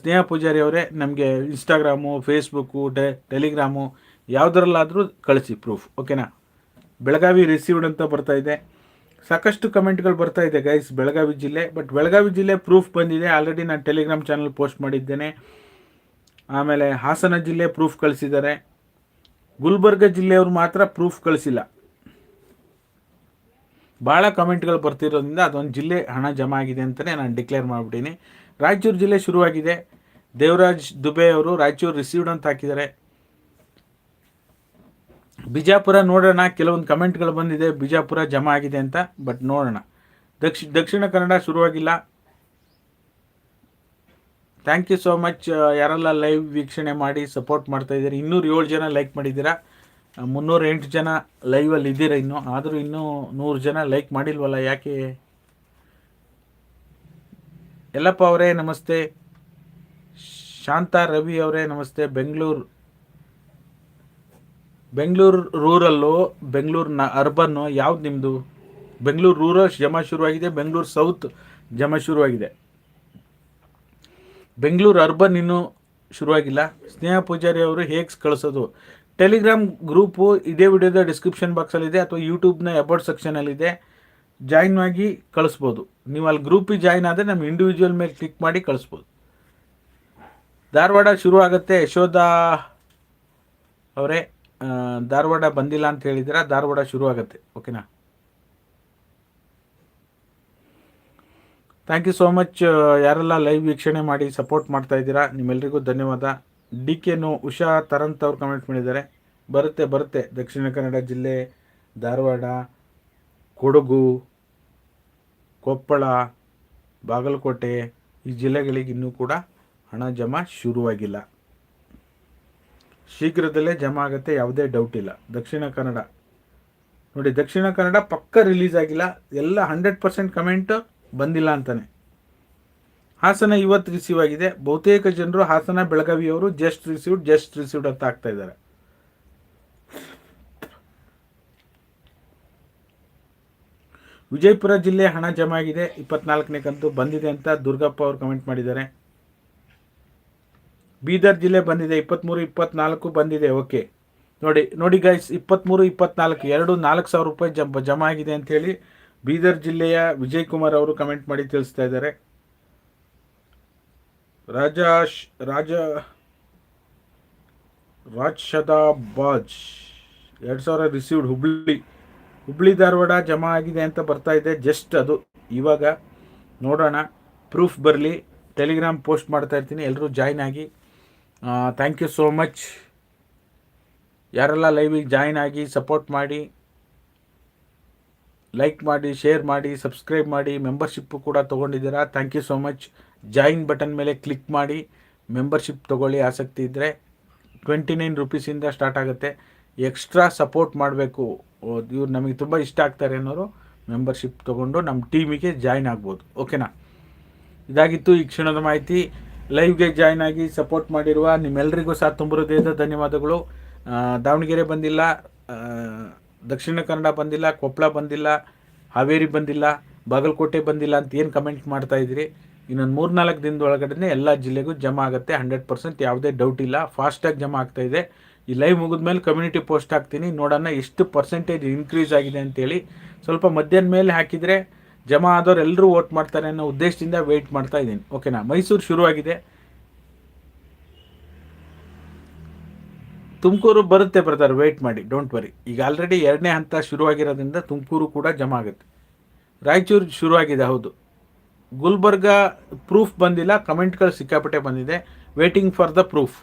ಸ್ನೇಹ ಪೂಜಾರಿ ಅವರೇ, ನಮಗೆ ಇನ್ಸ್ಟಾಗ್ರಾಮು ಫೇಸ್ಬುಕ್ಕು ಟೆ ಟೆಲಿಗ್ರಾಮು ಯಾವುದರಲ್ಲಾದರೂ ಕಳಿಸಿ ಪ್ರೂಫ್ ಓಕೆನಾ ಬೆಳಗಾವಿ ರಿಸೀವ್ಡ್ ಅಂತ ಬರ್ತಾ ಇದೆ. ಸಾಕಷ್ಟು ಕಮೆಂಟ್ಗಳು ಬರ್ತಾ ಇದೆ ಗೈಸ್ ಬೆಳಗಾವಿ ಜಿಲ್ಲೆ ಬಟ್ ಬೆಳಗಾವಿ ಜಿಲ್ಲೆ ಪ್ರೂಫ್ ಬಂದಿದೆ. ಆಲ್ರೆಡಿ ನಾನು ಟೆಲಿಗ್ರಾಮ್ ಚಾನಲ್ ಪೋಸ್ಟ್ ಮಾಡಿದ್ದೇನೆ. ಆಮೇಲೆ ಹಾಸನ ಜಿಲ್ಲೆ ಪ್ರೂಫ್ ಕಳಿಸಿದ್ದಾರೆ. ಗುಲ್ಬರ್ಗ ಜಿಲ್ಲೆಯವರು ಮಾತ್ರ ಪ್ರೂಫ್ ಕಳಿಸಿಲ್ಲ. ಭಾಳ ಕಮೆಂಟ್ಗಳು ಬರ್ತಿರೋದ್ರಿಂದ ಅದೊಂದು ಜಿಲ್ಲೆ ಹಣ ಜಮಾ ಆಗಿದೆ ಅಂತಲೇ ನಾನು ಡಿಕ್ಲೇರ್ ಮಾಡಿಬಿಟ್ಟಿನಿ. ರಾಯಚೂರು ಜಿಲ್ಲೆ ಶುರುವಾಗಿದೆ. ದೇವರಾಜ್ ದುಬೆ ಅವರು ರಾಯಚೂರು ರಿಸೀವ್ಡ್ ಅಂತ ಹಾಕಿದ್ದಾರೆ. ಬಿಜಾಪುರ ನೋಡೋಣ, ಕೆಲವೊಂದು ಕಮೆಂಟ್ಗಳು ಬಂದಿದೆ, ಬಿಜಾಪುರ ಜಮಾ ಆಗಿದೆ ಅಂತ ಬಟ್ ನೋಡೋಣ. ದಕ್ಷಿ, ದಕ್ಷಿಣ ಕನ್ನಡ ಶುರುವಾಗಿಲ್ಲ. ಥ್ಯಾಂಕ್ ಯು ಸೋ ಮಚ್ ಯಾರೆಲ್ಲ ಲೈವ್ ವೀಕ್ಷಣೆ ಮಾಡಿ ಸಪೋರ್ಟ್ ಮಾಡ್ತಾ ಇದ್ದೀರಿ. ಇನ್ನೂರು ಏಳು ಜನ ಲೈಕ್ ಮಾಡಿದ್ದೀರಾ? ಮುನ್ನೂರ ಎಂಟು ಜನ ಲೈವಲ್ಲಿ ಇದ್ದೀರಾ ಇನ್ನೂ? ಆದರೂ ಇನ್ನೂ ನೂರು ಜನ ಲೈಕ್ ಮಾಡಿಲ್ವಲ್ಲ, ಯಾಕೆ? ಯಲ್ಲಪ್ಪ ಅವರೇ, ನಮಸ್ತೆ. ಶಾಂತಾ ರವಿ ಅವರೇ, ನಮಸ್ತೆ. ಬೆಂಗಳೂರು ಬೆಂಗಳೂರು ರೂರಲ್ಲು, ಬೆಂಗಳೂರು ನ ಅರ್ಬನ್ನು, ಯಾವ್ದು ನಿಮ್ಮದು ಬೆಂಗಳೂರು ರೂರಲ್ ಜಮಾ ಶುರುವಾಗಿದೆ, ಬೆಂಗಳೂರು ಸೌತ್ ಜಮಾ ಶುರುವಾಗಿದೆ. ಬೆಂಗಳೂರು ಅರ್ಬನ್ ಇನ್ನೂ ಶುರುವಾಗಿಲ್ಲ. ಸ್ನೇಹ ಪೂಜಾರಿ ಅವರು ಹೇಗೆ ಕಳಿಸೋದು? ಟೆಲಿಗ್ರಾಮ್ ಗ್ರೂಪು ಇದೇ ವಿಡಿಯೋದ ಡಿಸ್ಕ್ರಿಪ್ಷನ್ ಬಾಕ್ಸಲ್ಲಿದೆ, ಅಥವಾ ಯೂಟ್ಯೂಬ್ನ ಅಬೌಟ್ ಸೆಕ್ಷನಲ್ಲಿದೆ. ಜಾಯಿನ್ ಆಗಿ ಕಳಿಸ್ಬೋದು. ನೀವು ಅಲ್ಲಿ ಗ್ರೂಪಿಗೆ ಜಾಯಿನ್ ಆದರೆ ನಮ್ಮ ಇಂಡಿವಿಜುವಲ್ ಮೇಲೆ ಕ್ಲಿಕ್ ಮಾಡಿ ಕಳಿಸ್ಬೋದು. ಧಾರವಾಡ ಶುರು ಆಗುತ್ತೆ. ಯಶೋಧ ಅವರೇ ಧಾರವಾಡ ಬಂದಿಲ್ಲ ಅಂತ ಹೇಳಿದ್ರೆ ಧಾರವಾಡ ಶುರು ಆಗುತ್ತೆ. ಓಕೆನಾ ಥ್ಯಾಂಕ್ ಯು ಸೋ ಮಚ್ ಯಾರೆಲ್ಲ ಲೈವ್ ವೀಕ್ಷಣೆ ಮಾಡಿ ಸಪೋರ್ಟ್ ಮಾಡ್ತಾ ಇದ್ದೀರಾ ನಿಮ್ಮೆಲ್ಲರಿಗೂ ಧನ್ಯವಾದ. ಡಿ ಕೆನು ಉಷಾ ತರಂತ್ ಅವ್ರು ಕಮೆಂಟ್ ಮಾಡಿದ್ದಾರೆ. ಬರುತ್ತೆ ಬರುತ್ತೆ. ದಕ್ಷಿಣ ಕನ್ನಡ ಜಿಲ್ಲೆ, ಧಾರವಾಡ. ಕೊಡಗು, ಕೊಪ್ಪಳ, ಬಾಗಲಕೋಟೆ ಈ ಜಿಲ್ಲೆಗಳಿಗೆ ಇನ್ನೂ ಕೂಡ ಹಣ ಜಮಾ ಶುರುವಾಗಿಲ್ಲ. ಶೀಘ್ರದಲ್ಲೇ ಜಮಾ ಆಗುತ್ತೆ, ಯಾವುದೇ ಡೌಟ್ ಇಲ್ಲ. ದಕ್ಷಿಣ ಕನ್ನಡ. ನೋಡಿ, ದಕ್ಷಿಣ ಕನ್ನಡ ಪಕ್ಕ ರಿಲೀಸ್ ಆಗಿಲ್ಲ. ಎಲ್ಲ ಹಂಡ್ರೆಡ್ ಪರ್ಸೆಂಟ್ ಕಮೆಂಟ್ ಬಂದಿಲ್ಲ ಅಂತಾನೆ. ಹಾಸನ ಇವತ್ತು ರಿಸೀವ್ ಆಗಿದೆ. ಬಹುತೇಕ ಜನರು ಹಾಸನ ಬೆಳಗಾವಿಯವರು ಜಸ್ಟ್ ರಿಸೀವ್ಡ್ ಜಸ್ಟ್ ರಿಸೀವ್ಡ್ ಅಂತ ಆಗ್ತಾ ಇದ್ದಾರೆ. ವಿಜಯಪುರ ಜಿಲ್ಲೆ ಹಣ ಜಮಾ ಆಗಿದೆ. ಇಪ್ಪತ್ನಾಲ್ಕನೇ ಕಂತು ಬಂದಿದೆ ಅಂತ ದುರ್ಗಪ್ಪ ಅವರು ಕಮೆಂಟ್ ಮಾಡಿದ್ದಾರೆ. ಬೀದರ್ ಜಿಲ್ಲೆ ಬಂದಿದೆ. ಇಪ್ಪತ್ತ್ಮೂರು ಇಪ್ಪತ್ನಾಲ್ಕು ಬಂದಿದೆ. ಓಕೆ ನೋಡಿ ನೋಡಿ ಗೈಸ್ ಇಪ್ಪತ್ತ್ಮೂರು ಇಪ್ಪತ್ನಾಲ್ಕು ಎರಡು ನಾಲ್ಕು ಸಾವಿರ ರೂಪಾಯಿ ಜಮ, ಜಮಾ ಆಗಿದೆ ಅಂಥೇಳಿ ಬೀದರ್ ಜಿಲ್ಲೆಯ ವಿಜಯ್ ಕುಮಾರ್ ಅವರು ಕಮೆಂಟ್ ಮಾಡಿ ತಿಳಿಸ್ತಾ ಇದ್ದಾರೆ. ರಾಜಾಶ್ ರಾಜ ರಾಜ್ಶದಾಬಾಜ್ ಎರಡು ಸಾವಿರ ರಿಸೀವ್ಡ್ ಹುಬ್ಳಿ. ಹುಬ್ಳಿ ಧಾರವಾಡ ಜಮಾ ಆಗಿದೆ ಅಂತ ಬರ್ತಾ ಇದೆ. ಜಸ್ಟ್ ಅದು. ಇವಾಗ ನೋಡೋಣ. ಪ್ರೂಫ್ ಬರಲಿ. ಟೆಲಿಗ್ರಾಮ್ ಪೋಸ್ಟ್ ಮಾಡ್ತಾ ಇರ್ತೀನಿ. ಎಲ್ಲರೂ ಜಾಯ್ನ್ ಆಗಿ. ಥ್ಯಾಂಕ್ ಯು ಸೋ ಮಚ್ ಯಾರೆಲ್ಲ ಲೈವಿಗೆ ಜಾಯ್ನ್ ಆಗಿ ಸಪೋರ್ಟ್ ಮಾಡಿ ಲೈಕ್ ಮಾಡಿ ಶೇರ್ ಮಾಡಿ ಸಬ್ಸ್ಕ್ರೈಬ್ ಮಾಡಿ ಮೆಂಬರ್ಶಿಪ್ಪು ಕೂಡ ತೊಗೊಂಡಿದ್ದೀರಾ? Thank you so much join button ಮೇಲೆ ಕ್ಲಿಕ್ ಮಾಡಿ ಮೆಂಬರ್ಶಿಪ್ ತೊಗೊಳ್ಳಿ ಆಸಕ್ತಿ ಇದ್ದರೆ ಟ್ವೆಂಟಿ ನೈನ್ ರುಪೀಸಿಂದ ಸ್ಟಾರ್ಟ್ ಆಗುತ್ತೆ. ಎಕ್ಸ್ಟ್ರಾ ಸಪೋರ್ಟ್ ಮಾಡಬೇಕು. ಇವ್ರು ನಮಗೆ ತುಂಬ ಇಷ್ಟ ಆಗ್ತಾರೆ ಅನ್ನೋರು ಮೆಂಬರ್ಶಿಪ್ ತೊಗೊಂಡು ನಮ್ಮ ಟೀಮಿಗೆ ಜಾಯ್ನ್ ಆಗ್ಬೋದು. ಓಕೆನಾ ಇದಾಗಿತ್ತು ಈ ಕ್ಷಣದ ಮಾಹಿತಿ. ಲೈವ್ಗೆ ಜಾಯ್ನ್ ಆಗಿ ಸಪೋರ್ಟ್ ಮಾಡಿರುವ ನಿಮ್ಮೆಲ್ಲರಿಗೂ ಸಹ ತುಂಬ ಹೃದಯದ ಧನ್ಯವಾದಗಳು. ದಾವಣಗೆರೆ ಬಂದಿಲ್ಲ. ದಕ್ಷಿಣ ಕನ್ನಡ ಬಂದಿಲ್ಲ ಕೊಪ್ಪಳ ಬಂದಿಲ್ಲ, ಹಾವೇರಿ ಬಂದಿಲ್ಲ, ಬಾಗಲಕೋಟೆ ಬಂದಿಲ್ಲ ಅಂತ ಏನು ಕಮೆಂಟ್ ಮಾಡ್ತಾ ಇದ್ದೀರಿ? ಇನ್ನೊಂದು ಮೂರ್ನಾಲ್ಕು ದಿನದ ಒಳಗಡೆ ಎಲ್ಲ ಜಿಲ್ಲೆಗೂ ಜಮಾ ಆಗುತ್ತೆ. ಹಂಡ್ರೆಡ್ ಪರ್ಸೆಂಟ್ ಯಾವುದೇ ಡೌಟ್ ಇಲ್ಲ. ಫಾಸ್ಟಾಗಿ ಜಮಾ ಆಗ್ತಾಯಿದೆ ಈ ಲೈವ್ ಮುಗಿದ ಮೇಲೆ ಕಮ್ಯುನಿಟಿ ಪೋಸ್ಟ್ ಹಾಕ್ತೀನಿ. ನೋಡೋಣ ಎಷ್ಟು ಪರ್ಸೆಂಟೇಜ್ ಇನ್ಕ್ರೀಸ್ ಆಗಿದೆ ಅಂತೇಳಿ. ಸ್ವಲ್ಪ ಮಧ್ಯಾಹ್ನ ಮೇಲೆ ಹಾಕಿದರೆ ಜಮಾ ಆದವ್ರು ಎಲ್ಲರೂ ವೋಟ್ ಮಾಡ್ತಾರೆ ಅನ್ನೋ ಉದ್ದೇಶದಿಂದ ವೆಯ್ಟ್ ಮಾಡ್ತಾ ಇದ್ದೀನಿ. ಓಕೆನಾ ಮೈಸೂರು ಶುರುವಾಗಿದೆ. ತುಮಕೂರು ಬರುತ್ತೆ ಬ್ರದರ್ ವೆಯ್ಟ್ ಮಾಡಿ ಡೋಂಟ್ ವರಿ ಈಗ ಆಲ್ರೆಡಿ ಎರಡನೇ ಹಂತ ಶುರುವಾಗಿರೋದ್ರಿಂದ ತುಮಕೂರು ಕೂಡ ಜಮಾ ಆಗುತ್ತೆ. ರಾಯಚೂರು ಶುರುವಾಗಿದೆ, ಹೌದು. ಗುಲ್ಬರ್ಗ ಪ್ರೂಫ್ ಬಂದಿಲ್ಲ ಕಮೆಂಟ್ಗಳು ಸಿಕ್ಕಾಪಟ್ಟೆ ಬಂದಿದೆ. Waiting for the proof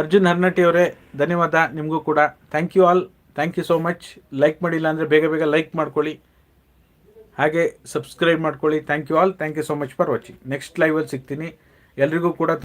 Arjun Harnatti ಅವರೇ, ಧನ್ಯವಾದ ನಿಮಗೂ ಕೂಡ. Thank you all thank you so much like ಮಾಡಿಲ್ಲ ಅಂದರೆ ಬೇಗ ಬೇಗ ಲೈಕ್ ಮಾಡ್ಕೊಳ್ಳಿ. ಹಾಗೆ ಸಬ್ಸ್ಕ್ರೈಬ್ ಮಾಡ್ಕೊಳ್ಳಿ. Thank you all thank you so much for watching next ಲೈವಲ್ಲಿ ಸಿಗ್ತೀನಿ. ಎಲ್ರಿಗೂ ಕೂಡ